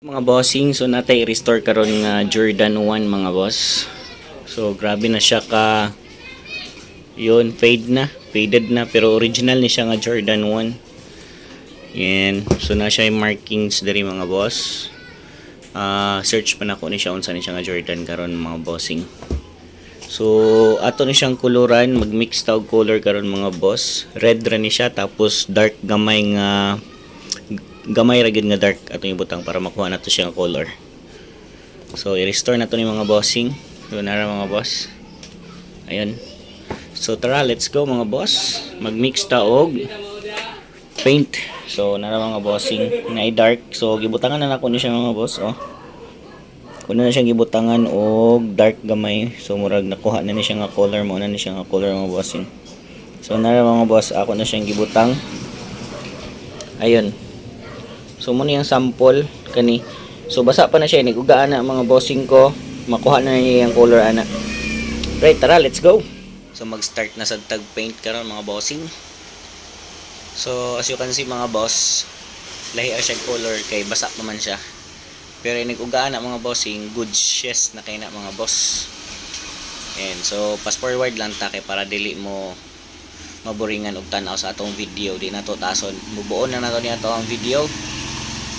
Mga bossing, so natay restore karon nga Jordan 1 mga boss. So grabe na siya ka yun, fade na, faded na pero original ni siya nga Jordan 1. Yan, so na siya yung markings diri mga boss. Ah, search pa na ko ni siya unsa ni siya nga Jordan karon mga bossing. So ato ni siyang kuluran, mag-mix ta og color karon mga boss. Red ra ni siya tapos dark gamay nga gamay ra gyud nga dark atong ibutang para makuha nato siya nga color. So i-restore nato ni mga bossing. So nara mga boss. Ayun. So tara, let's go mga boss. Mag-mix ta og paint. So nara mga bossing na dark. So gibutangan na nako ni siya mga boss, oh. Kuno na siyang gibutangan og dark gamay. So murag nakuha na ni siya nga color mo na ni siya nga color mga bossing. So nara mga boss, ako na siyang gibutang. Ayun. So muna yung sample kani. So basa pa na siya ni uga ana mga bossing ko. Makuha na niya yung color ana. Right, tara, let's go. So mag-start na sa tag paint karon mga bossing. So as you can see mga boss, lahi siya color kay basa pa man siya. Pero nag-uga na mga bossing, good yes na kay na mga boss. And so pass forward lang ta kay para dili mo maboringan og tan-aw sa atong video di na to tason bubuon na nato niya to ang video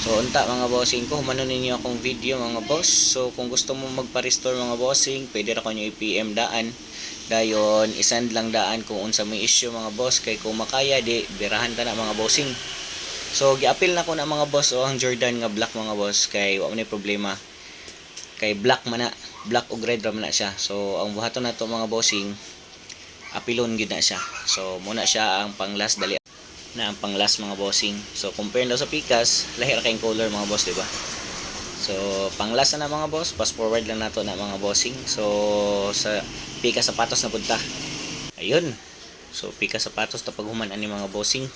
so unta mga bossing ko humano ninyo akong video mga boss. So kung gusto mo magpa-restore mga bossing pwede ra kanyo i-PM daan. Dayon isend lang daan kung unsa may issue mga boss. Kay kung makaya di birahan ta na mga bossing. So giapil na ko na mga boss o ang Jordan nga black mga boss. Kay wa man problema. Kay black man na black ug red ra man na siya. So ang buhaton nato mga bossing apilon gid na siya. So muna siya ang pang last dali na ang pang last mga bossing. So compare daw sa Pikas, lahi ra kayong color mga boss, di ba? So pang last na, na mga boss, fast forward lang nato na mga bossing. So sa Pikas sapatos na punta. Ayun. So Pikas sapatos ta paghuman ani mga bossing.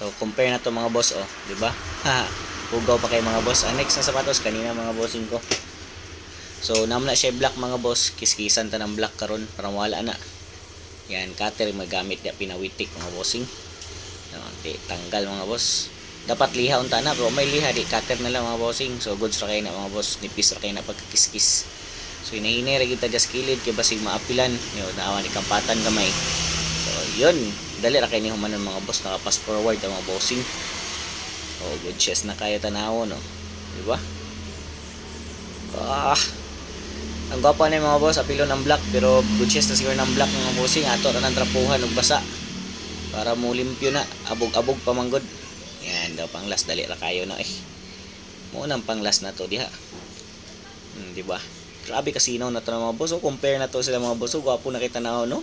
So compare na to mga boss oh, di ba? Ha. Ugaw pa kay mga boss. Ang next na sapatos kanina mga bossing ko. So naman na siya black mga boss, kiskisan ta ng black karon para wala na. Yan, cutter magamit niya pinawitik mga bossing. Di, tanggal mga boss. Dapat liha unta na, pero may liha, di cutter na lang mga bossing. So, goods ra kayo na mga boss, nipis ra kayo na pagkakiskis. So, inahinay ra kita just kilid, kay basig maapilan. Yun, naawa ni kampatan gamay. So, yun. Dali ra kayo ni humanon mga boss, nakapass forward ang mga bossing. Oh, good chest na kayo tanaw, no? Di ba? Ah, ang gwapo na yung mga boss, apilo ng black, pero good chest na siguro ng black mga bossing, ato na ng trapuhan ug basa. Para mo limpyo na, abog-abog pa manggod. Yan daw pang last dali ra kayo na eh. Mo nang pang last na to diha. Hmm, di ba? Grabe kasino na to ng mga boss, oh, compare na to sila mga boss, oh, gwapo na kita na no?